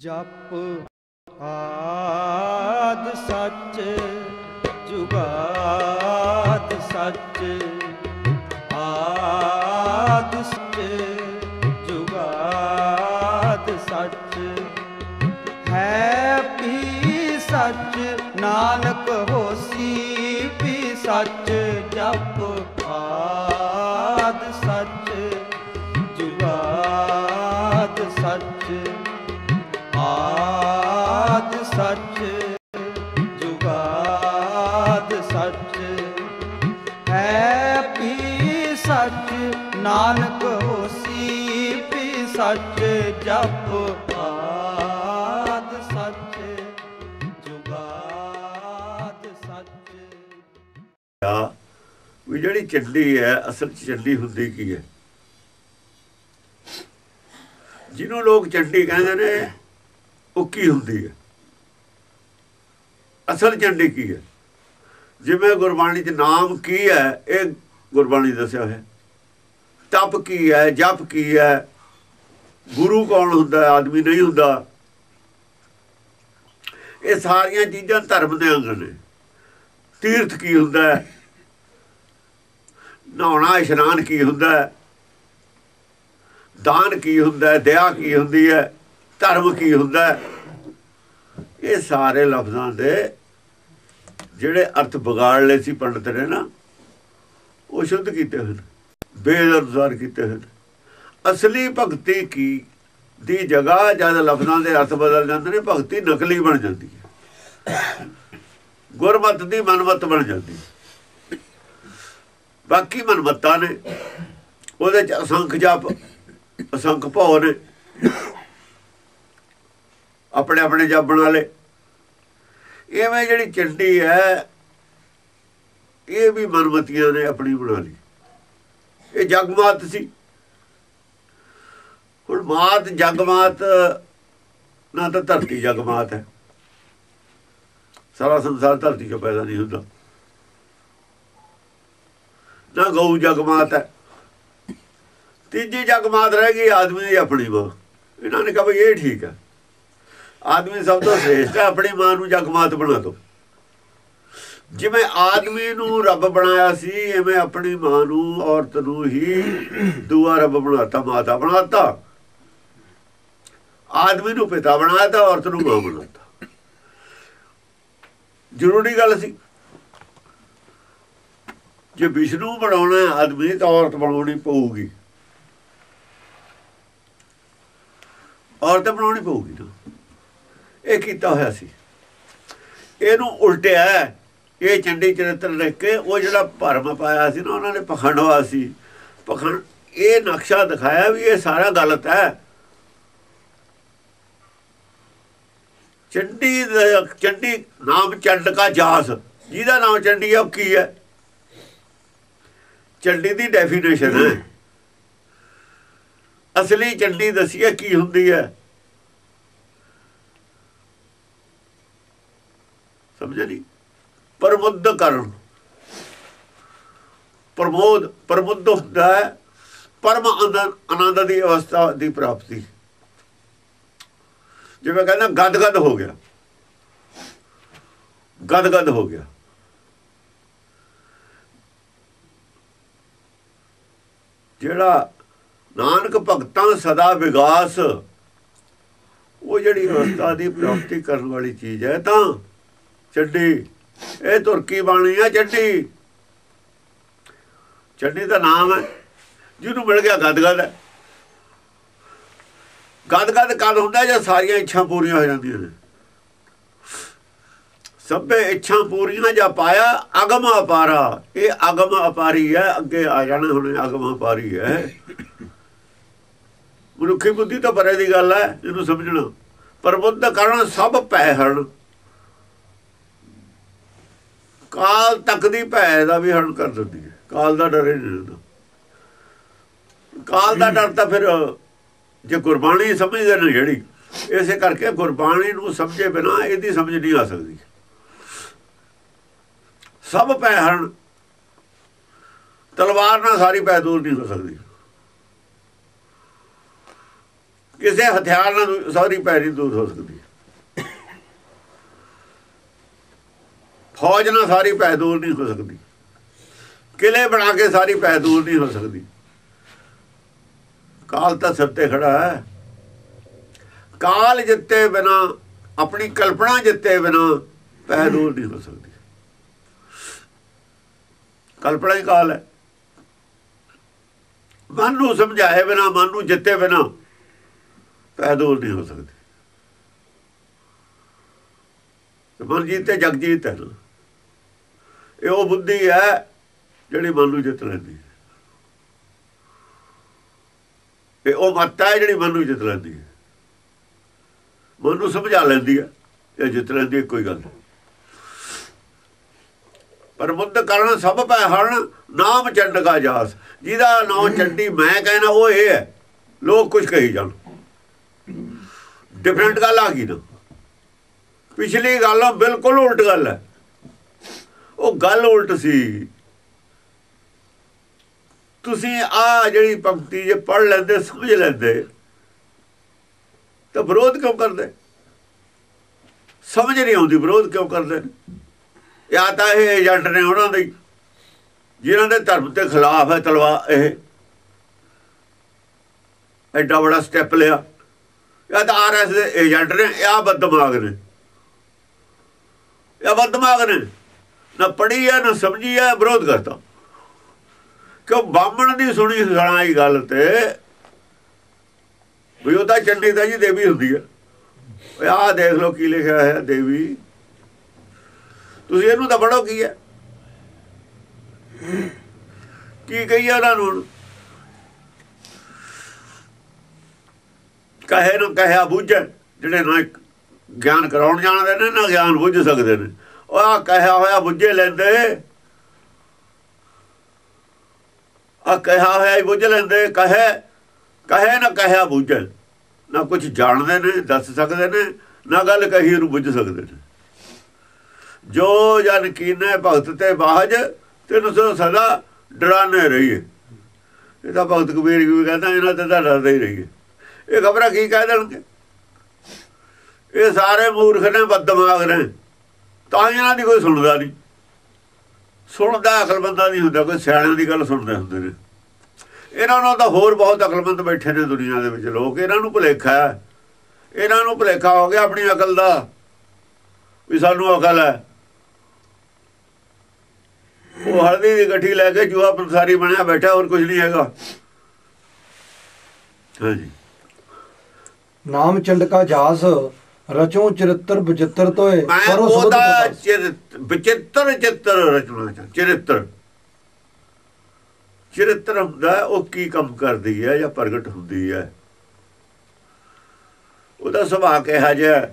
ਜਪ ਆਦ ਸੱਚ, ਜੁਗਾਦ ਸੱਚ, ਆਦ ਸੱਚ, ਜੁਗਾਦ ਸੱਚ। ਹੈ ਪੀ ਸੱਚ, ਨਾਨਕ ਹੋਸੀ ਵੀ ਸੱਚ, ਜਪ ਆਦ ਸੱਚ, ਜੁਗਾਦ ਸੱਚ। ਆਦ ਸੱਚ, ਜੁਗਾਦ ਸੱਚ। ਹੈ ਪੀ ਸੱਚ, ਨਾਨਕ ਹੋਸੀ ਵੀ ਸੱਚ, ਜਪ ਆਦ ਸੱਚ, ਜੁਗਾਦ ਸੱਚ। ਆ, ਵੀ ਜਿਹੜੀ ਚੱਡੀ ਹੈ, ਅਸਲ ਚ ਚੱਡੀ ਹੁੰਦੀ ਕੀ ਹੈ? ਜਿਹਨੂੰ ਲੋਕ ਚੱਡੀ ਕਹਿੰਦੇ ਨੇ ਉਹ ਕੀ ਹੁੰਦੀ ਹੈ? ਅਸਲ ਚੱਡੀ ਕੀ ਹੈ? ਜਿਵੇਂ ਗੁਰਬਾਣੀ 'ਚ ਨਾਮ ਕੀ ਹੈ, ਇਹ ਗੁਰਬਾਣੀ ਦੱਸਿਆ ਹੋਇਆ ਤਪ ਕੀ ਹੈ, ਜਪ ਕੀ ਹੈ? ਗੁਰੂ ਕੌਣ ਹੁੰਦਾ, ਆਦਮੀ ਨਹੀਂ ਹੁੰਦਾ? ਇਹ ਸਾਰੀਆਂ ਚੀਜ਼ਾਂ ਧਰਮ ਦੇ ਅੰਗ ਨੇ। ਤੀਰਥ ਕੀ ਹੁੰਦਾ ਹੈ? ਨਹਾਉਣਾ, ਇਸ਼ਨਾਨ ਕੀ ਹੁੰਦਾ ਹੈ? ਦਾਨ ਕੀ ਹੁੰਦਾ ਹੈ? ਦਇਆ ਕੀ ਹੁੰਦੀ ਹੈ? ਧਰਮ ਕੀ ਹੁੰਦਾ? ਇਹ ਸਾਰੇ ਲਫ਼ਜ਼ਾਂ ਦੇ ਜਿਹੜੇ ਅਰਥ ਵਿਗਾੜ ਲਏ ਸੀ ਪੰਡਤ ਨੇ ਨਾ, ਉਹ ਸ਼ੁੱਧ ਕੀਤੇ ਹਨ ਬੇਦ ਕੀਤੇ ਹਨ ਅਸਲੀ ਭਗਤੀ ਕੀ? ਦੀ ਜਗ੍ਹਾ ਜਦ ਲਫ਼ਜ਼ਾਂ ਦੇ ਅਰਥ ਬਦਲ ਜਾਂਦੇ ਨੇ, ਭਗਤੀ ਨਕਲੀ ਬਣ ਜਾਂਦੀ ਹੈ। ਗੁਰਮਤ ਦੀ ਮਨਮਤ ਬਣ ਜਾਂਦੀ ਹੈ। ਬਾਕੀ ਮਨਮਤਾਂ ਨੇ, ਉਹਦੇ ਚ ਅਸੰਖ ਜਪ, ਅਸੰਖ ਭਉ ਨੇ ਆਪਣੇ ਆਪਣੇ ਜਪ ਬਣਾ ਲੇ ਇਵੇਂ ਜਿਹੜੀ ਚੰਡੀ ਹੈ, ਇਹ ਵੀ ਮਨਮਤੀਆਂ ਨੇ ਆਪਣੀ ਬਣਾ ਲਈ। ਇਹ ਜਗਮਾਤ ਸੀ। ਹੁਣ ਮਾਤ ਜਗਮਾਤ, ਨਾ ਤਾਂ ਧਰਤੀ ਜਗਮਾਤ ਹੈ। ਸਾਰਾ ਸੰਸਾਰ ਧਰਤੀ ਚੋਂ ਪੈਦਾ ਨਹੀਂ ਹੁੰਦਾ। ਨਾ ਗਊ ਜਗਮਾਤ ਹੈ। ਤੀਜੀ ਜਗਮਾਤ ਰਹਿ ਗਈ, ਆਦਮੀ ਦੀ ਆਪਣੀ ਮਾਂ। ਇਹਨਾਂ ਨੇ ਕਿਹਾ ਵੀ ਇਹ ਠੀਕ ਹੈ। ਆਦਮੀ ਸਭ ਤੋਂ ਸ੍ਰੇਸ਼ਟ ਹੈ, ਆਪਣੀ ਮਾਂ ਨੂੰ ਜਗਮਾਤ ਬਣਾ ਦੋ ਜਿਵੇਂ ਆਦਮੀ ਨੂੰ ਰੱਬ ਬਣਾਇਆ ਸੀ, ਐਵੇਂ ਆਪਣੀ ਮਾਂ ਨੂੰ, ਔਰਤ ਨੂੰ ਹੀ ਦੂਆ ਰੱਬ ਬਣਾਤਾ, ਮਾਤਾ ਬਣਾਤਾ। ਆਦਮੀ ਨੂੰ ਪਿਤਾ ਬਣਾਤਾ ਔਰਤ ਨੂੰ ਮਾਂ ਬਣਾਤਾ। ਜ਼ਰੂਰੀ ਗੱਲ ਸੀ। ਜੇ ਵਿਸ਼ਨੂੰ ਬਣਾਉਣਾ ਆਦਮੀ, ਤਾਂ ਔਰਤ ਬਣਾਉਣੀ ਪਊਗੀ। ਔਰਤ ਬਣਾਉਣੀ ਪਊਗੀ ਨਾ। ਇਹ ਕੀਤਾ ਹੋਇਆ ਸੀ। ਇਹਨੂੰ ਉਲਟਿਆ ਇਹ ਚੰਡੀ ਚਰਿੱਤਰ ਲਿਖ ਕੇ ਉਹ ਜਿਹੜਾ ਭਰਮ ਪਾਇਆ ਸੀ ਨਾ, ਉਹਨਾਂ ਨੇ ਪਖੰਡਵਾ ਸੀ। ਪਖੰਡ, ਇਹ ਨਕਸ਼ਾ ਦਿਖਾਇਆ ਵੀ ਇਹ ਸਾਰਾ ਗਲਤ ਹੈ। ਚੰਡੀ ਚੰਡੀ ਨਾਮ ਚੰਡ ਕਾ ਜਾਸ। ਜਿਹਦਾ ਨਾਮ ਚੰਡੀ ਹੈ ਉਹ ਕੀ ਹੈ? ਚੰਡੀ ਦੀ ਡੈਫੀਨੇਸ਼ਨ ਹੈ। ਅਸਲੀ ਚੰਡੀ ਦਸੀਏ ਕੀ ਹੁੰਦੀ ਹੈ? ਸਮਝ ਨਹੀਂ? ਪ੍ਰਮੁੱਧ ਕਰਨ। ਪ੍ਰਮੋਦ ਪ੍ਰਬੁੱਧ ਹੁੰਦਾ ਹੈ, ਪਰਮ ਆਨੰਦ ਆਨੰਦ ਦੀ ਅਵਸਥਾ ਦੀ ਪ੍ਰਾਪਤੀ। ਜਿਵੇਂ ਕਹਿੰਦਾ ਗਦਗਦ ਹੋ ਗਿਆ। ਗਦਗਦ ਹੋ ਗਿਆ। ਜਿਹੜਾ ਨਾਨਕ ਭਗਤਾਂ ਸਦਾ ਵਿਗਾਸ, ਉਹ ਜਿਹੜੀ ਅਵਸਥਾ ਦੀ ਪ੍ਰਾਪਤੀ ਕਰਨ ਵਾਲੀ ਚੀਜ਼ ਹੈ, ਤਾਂ ਚੱਡੀ। ਇਹ ਤੁਰਕੀ ਬਾਣੀ ਆ ਚੱਡੀ। ਚੱਡੀ ਦਾ ਨਾਮ ਹੈ, ਜਿਹਨੂੰ ਮਿਲ ਗਿਆ ਗਦਗਦ। ਹੈ ਗਦਗਦ ਕਦ ਹੁੰਦਾ ਜਾਂ ਸਾਰੀਆਂ ਇੱਛਾ ਪੂਰੀਆਂ ਹੋ ਜਾਂਦੀਆਂ ਨੇ। ਸਭੇ ਇੱਛਾ ਪੂਰੀਆਂ ਜਾਂ ਪਾਇਆ, ਅਗਮ ਅਪਾਰਾ। ਇਹ ਅਗਮ ਅਪਾਰੀ ਹੈ, ਅੱਗੇ ਆ ਜਾਣਾ, ਹੁਣ ਅਗਮ ਅਪਾਰੀ ਹੈ। ਮਨੁੱਖੀ ਬੁੱਧੀ ਤੋਂ ਪਰੇ ਦੀ ਗੱਲ ਹੈ, ਇਹਨੂੰ ਸਮਝਣਾ। ਪ੍ਰਬੁੱਧ ਕਰਨ ਸਭ ਭੈ ਹਰਨ ਕਾਲ ਤੱਕ ਦੀ ਭੈ ਦਾ ਵੀ ਹਰਨ ਕਰ ਦਿੰਦੀ ਹੈ। ਕਾਲ ਦਾ ਡਰ ਹੀ ਨਹੀਂ ਰਹਿੰਦਾ। ਕਾਲ ਦਾ ਡਰ ਤਾਂ ਫਿਰ, ਜੇ ਗੁਰਬਾਣੀ ਸਮਝਦੇ ਨੇ ਜਿਹੜੀ, ਇਸੇ ਕਰਕੇ ਗੁਰਬਾਣੀ ਨੂੰ ਸਮਝੇ ਬਿਨਾ ਇਹਦੀ ਸਮਝ ਨਹੀਂ ਆ ਸਕਦੀ। ਸਭ ਪੈ ਹਰਣ ਤਲਵਾਰ ਨਾਲ ਸਾਰੀ ਪੈ ਦੂਰ ਨਹੀਂ ਹੋ ਸਕਦੀ। ਕਿਸੇ ਹਥਿਆਰ ਨਾਲ ਸਾਰੀ ਪੈਰੀ ਦੂਰ ਹੋ ਸਕਦੀ। ਫੌਜ ਨਾਲ ਸਾਰੀ ਪੈ ਦੂਰ ਨਹੀਂ ਹੋ ਸਕਦੀ। ਕਿਲੇ ਬਣਾ ਕੇ ਸਾਰੀ ਪੈ ਦੂਰ ਨਹੀਂ ਹੋ ਸਕਦੀ। ਕਾਲ ਤਾਂ ਸਿਰ ਤੇ ਖੜਾ ਹੈ। ਕਾਲ ਜਿੱਤੇ ਬਿਨਾ, ਆਪਣੀ ਕਲਪਨਾ ਜਿੱਤੇ ਬਿਨਾ ਪੈ ਦੂਰ ਨਹੀਂ ਹੋ ਸਕਦੀ। ਕਲਪਨਾ ਹੀ ਕਾਲ ਹੈ। ਮਨ ਨੂੰ ਸਮਝਾਏ ਬਿਨਾ, ਮਨ ਨੂੰ ਜਿੱਤੇ ਬਿਨਾ ਪੈ ਦੂਰ ਨਹੀਂ ਹੋ ਸਕਦੀ। ਤੇ ਮਨ ਜੀਤੇ ਜਗ ਜੀਤ ਹੈ ਨਾ। ਇਹ ਉਹ ਬੁੱਧੀ ਹੈ ਜਿਹੜੀ ਮਨ ਨੂੰ ਜਿੱਤ ਲੈਂਦੀ ਹੈ। ਇਹ ਉਹ ਮੱਤ ਹੈ ਜਿਹੜੀ ਮਨ ਨੂੰ ਜਿੱਤ ਲੈਂਦੀ ਹੈ। ਮਨ ਨੂੰ ਸਮਝਾ ਲੈਂਦੀ ਹੈ ਇਹ ਜਿੱਤ ਲੈਂਦੀ ਹੈ, ਕੋਈ ਗੱਲ ਨਹੀਂ। ਪਰ ਬੁੱਧ ਕਰਨ ਸਭ ਪੈ ਹਰਨ ਨਾਮ ਚੰਡਕਾ ਜਾਸ। ਜਿਹਦਾ ਨਾਮ ਚੰਡੀ ਮੈਂ ਕਹਿਣਾ, ਉਹ ਇਹ ਹੈ। ਲੋਕ ਕੁਝ ਕਹੀ ਜਾਣ। ਡਿਫਰੈਂਟ ਗੱਲ ਆ ਗਈ ਨਾ। ਪਿਛਲੀ ਗੱਲ ਬਿਲਕੁਲ ਉਲਟ ਗੱਲ ਹੈ। ਉਹ ਗੱਲ ਉਲਟ ਸੀ। ਤੁਸੀਂ ਆ ਜਿਹੜੀ ਪੰਕਤੀ ਜੇ ਪੜ ਲੈਂਦੇ, ਸਮਝ ਲੈਂਦੇ, ਤਾਂ ਵਿਰੋਧ ਕਿਉਂ ਕਰਦੇ? ਸਮਝ ਨਹੀਂ ਆਉਂਦੀ ਵਿਰੋਧ ਕਿਉਂ ਕਰਦੇ ਜਾਂ ਤਾਂ ਇਹ ਏਜੰਟ ਨੇ ਉਹਨਾਂ ਦੇ, ਜਿਨ੍ਹਾਂ ਦੇ ਧਰਮ ਦੇ ਖਿਲਾਫ ਹੈ ਤਲਵਾਰ ਇਹ। ਐਡਾ ਬੜਾ ਸਟੈਪ ਲਿਆ। ਜਾਂ ਤਾਂ ਆਰਐਸ ਦੇ ਏਜੰਟ ਨੇ, ਇਹ ਬਦਦਮਾਗ ਨੇ। ਇਹ ਬਦਦਮਾਗ ਨੇ। ਨਾ ਪੜ੍ਹੀ ਆ, ਨਾ ਸਮਝੀ ਆ, ਵਿਰੋਧ ਕਰਤਾ ਕਿਉਂ ਬਾਹਮਣ ਦੀ ਸੁਣੀ ਸੁਣਾਈ ਗੱਲ ਤੇ ਵੀ ਉਹ ਤਾਂ ਚੰਡੀ ਦਾ ਜੀ ਦੇਵੀ ਹੁੰਦੀ ਹੈ ਆਹ ਦੇਖ ਲਓ ਕੀ ਲਿਖਿਆ ਹੈ ਦੇਵੀ। ਤੁਸੀਂ ਇਹਨੂੰ ਤਾਂ ਪੜੋ ਕੀ ਹੈ ਕੀ ਕਹੀਏ ਉਹਨਾਂ ਨੂੰ? ਕਹੇ ਨੂੰ ਕਹਿਆ ਬੁੱਝਣ, ਜਿਹੜੇ ਨਾ ਗਿਆਨ ਕਰਾਉਣ ਜਾਣਦੇ ਨੇ, ਨਾ ਗਿਆਨ ਬੁੱਝ ਸਕਦੇ ਨੇ। ਆ ਕਹਿਆ ਹੋਇਆ ਬੁੱਝੇ ਲੈਂਦੇ। ਆ ਕਹਿਆ ਹੋਇਆ ਹੀ ਬੁੱਝ ਲੈਂਦੇ, ਕਹੇ ਕਹੇ ਨਾ ਕਹਿਆ ਬੁੱਝਣ ਨਾ ਕੁਝ ਜਾਣਦੇ ਨੇ, ਦੱਸ ਸਕਦੇ ਨੇ, ਨਾ ਗੱਲ ਕਹੀ ਨੂੰ ਬੁੱਝ ਸਕਦੇ ਨੇ। ਜੋ ਜਨ ਕੀਨੇ ਭਗਤ ਤੇ ਬਾਜ ਤੈਨੂੰ ਸੋ ਸਦਾ ਡਰਾਨੇ ਰਹੀਏ। ਇਹ ਤਾਂ ਭਗਤ ਕਬੀਰ ਵੀ ਕਹਿੰਦਾ, ਇਹਨਾਂ ਤੇ ਤਾਂ ਡਰਦੇ ਹੀ ਰਹੀਏ। ਇਹ ਖਬਰਾਂ ਕੀ ਕਹਿ ਦੇਣਗੇ? ਇਹ ਸਾਰੇ ਮੂਰਖ ਨੇ ਬਦਦਮਾਗ ਨੇ। ਤਾਂ ਇਹਨਾਂ ਦੀ ਕੋਈ ਸੁਣਦਾ ਨਹੀਂ। ਸੁਣਦਾ ਅਕਲਮੰਦਾ ਨਹੀਂ ਹੁੰਦਾ, ਕੋਈ ਸਿਆਣਿਆਂ ਦੀ ਗੱਲ ਸੁਣਦੇ ਹੁੰਦੇ ਨੇ। ਇਹਨਾਂ ਨੂੰ ਤਾਂ ਹੋਰ ਬਹੁਤ ਅਕਲਮੰਦ ਬੈਠੇ ਨੇ ਦੁਨੀਆ ਦੇ ਵਿੱਚ ਲੋਕ। ਇਹਨਾਂ ਨੂੰ ਭੁਲੇਖਾ ਇਹਨਾਂ ਨੂੰ ਭੁਲੇਖਾ ਹੋ ਗਿਆ ਆਪਣੀ ਅਕਲ ਦਾ, ਵੀ ਸਾਨੂੰ ਅਕਲ ਹੈ। ਉਹ ਹਲਦੀ ਦੀ ਗੱਠੀ ਲੈ ਕੇ ਜੂਆ ਪ੍ਰਸਾਰੀ ਬਣਿਆ ਬੈਠਾ, ਹੋਰ ਕੁਝ ਨਹੀਂ ਹੈਗਾ। ਹਾਂਜੀ। ਨਾਮ ਚੰਡਕਾ ਜਾਸ ਰਚੋ ਚਰਿੱਤਰ ਬਚਿੱਤਰ ਤੋਏ ਸੁਬਦ ਉਹਦਾ ਵਿਚਿੱਤਰ ਚਿੱਤਰ ਰਚਨਾ ਚਰਿੱਤਰ। ਚਰਿੱਤਰ ਹੁੰਦਾ ਉਹ ਕੀ ਕੰਮ ਕਰਦੀ ਹੈ ਜਾਂ ਪ੍ਰਗਟ ਹੁੰਦੀ ਹੈ? ਉਹਦਾ ਸੁਭਾਅ ਕਿਹਾ ਜਿਹਾ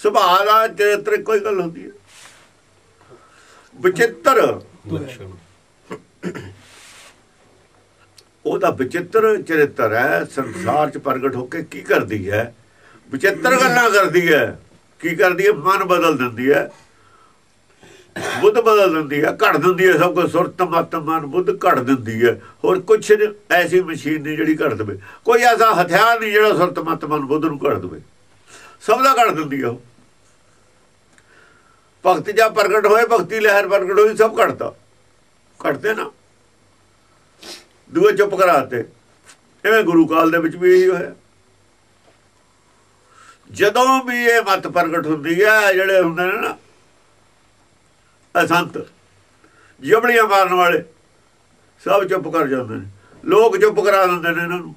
ਸੁਭਾਅ ਦਾ ਚਰਿੱਤਰ ਕੋਈ ਗੱਲ ਹੁੰਦੀ ਹੈ। ਵਿਚਿੱਤਰ ਉਹਦਾ ਵਿਚਿੱਤਰ ਚਰਿੱਤਰ ਹੈ, ਸੰਸਾਰ ਚ ਪ੍ਰਗਟ ਹੋ ਕੇ ਕੀ ਕਰਦੀ ਹੈ? ਵਿਚਿੱਤਰ ਗੱਲਾਂ ਕਰਦੀ ਹੈ। ਕੀ ਕਰਦੀ ਹੈ? ਮਨ ਬਦਲ ਦਿੰਦੀ ਹੈ। ਬੁੱਧ ਬਦਲ ਦਿੰਦੀ ਹੈ, ਘੜ ਦਿੰਦੀ ਹੈ ਸਭ ਕੁਝ ਸੁਰਤ, ਮਤ, ਮਨ, ਬੁੱਧ ਘੜ ਦਿੰਦੀ ਹੈ। ਹੋਰ ਕੁਛ ਐਸੀ ਮਸ਼ੀਨ ਨਹੀਂ ਜਿਹੜੀ ਘੜ ਦੇਵੇ। ਕੋਈ ਐਸਾ ਹਥਿਆਰ ਨਹੀਂ ਜਿਹੜਾ ਸੁਰਤ, ਮਤ, ਮਨ, ਬੁੱਧ ਨੂੰ ਘੜ ਦੇਵੇ। ਸਭ ਦਾ ਘੜ ਦਿੰਦੀ ਹੈ ਉਹ। ਭਗਤ ਜਾਂ ਪ੍ਰਗਟ ਹੋਏ, ਭਗਤੀ ਲਹਿਰ ਪ੍ਰਗਟ ਹੋਈ, ਸਭ ਘੜਤਾ ਘੜਦੇ ਨਾ। ਦੂਏ ਚੁੱਪ ਕਰਾਤੇ। ਐਵੇਂ ਗੁਰੂ ਕਾਲ ਦੇ ਵਿੱਚ ਵੀ ਇਹੀ ਹੋਇਆ। ਜਦੋਂ ਵੀ ਇਹ ਮਤ ਪ੍ਰਗਟ ਹੁੰਦੀ ਹੈ ਜਿਹੜੇ ਹੁੰਦੇ ਨੇ ਨਾ ਅਸੰਤ ਜਬੜੀਆਂ ਮਾਰਨ ਵਾਲੇ, ਸਭ ਚੁੱਪ ਕਰ ਜਾਂਦੇ ਨੇ। ਲੋਕ ਚੁੱਪ ਕਰਾ ਦਿੰਦੇ ਨੇ ਇਹਨਾਂ ਨੂੰ।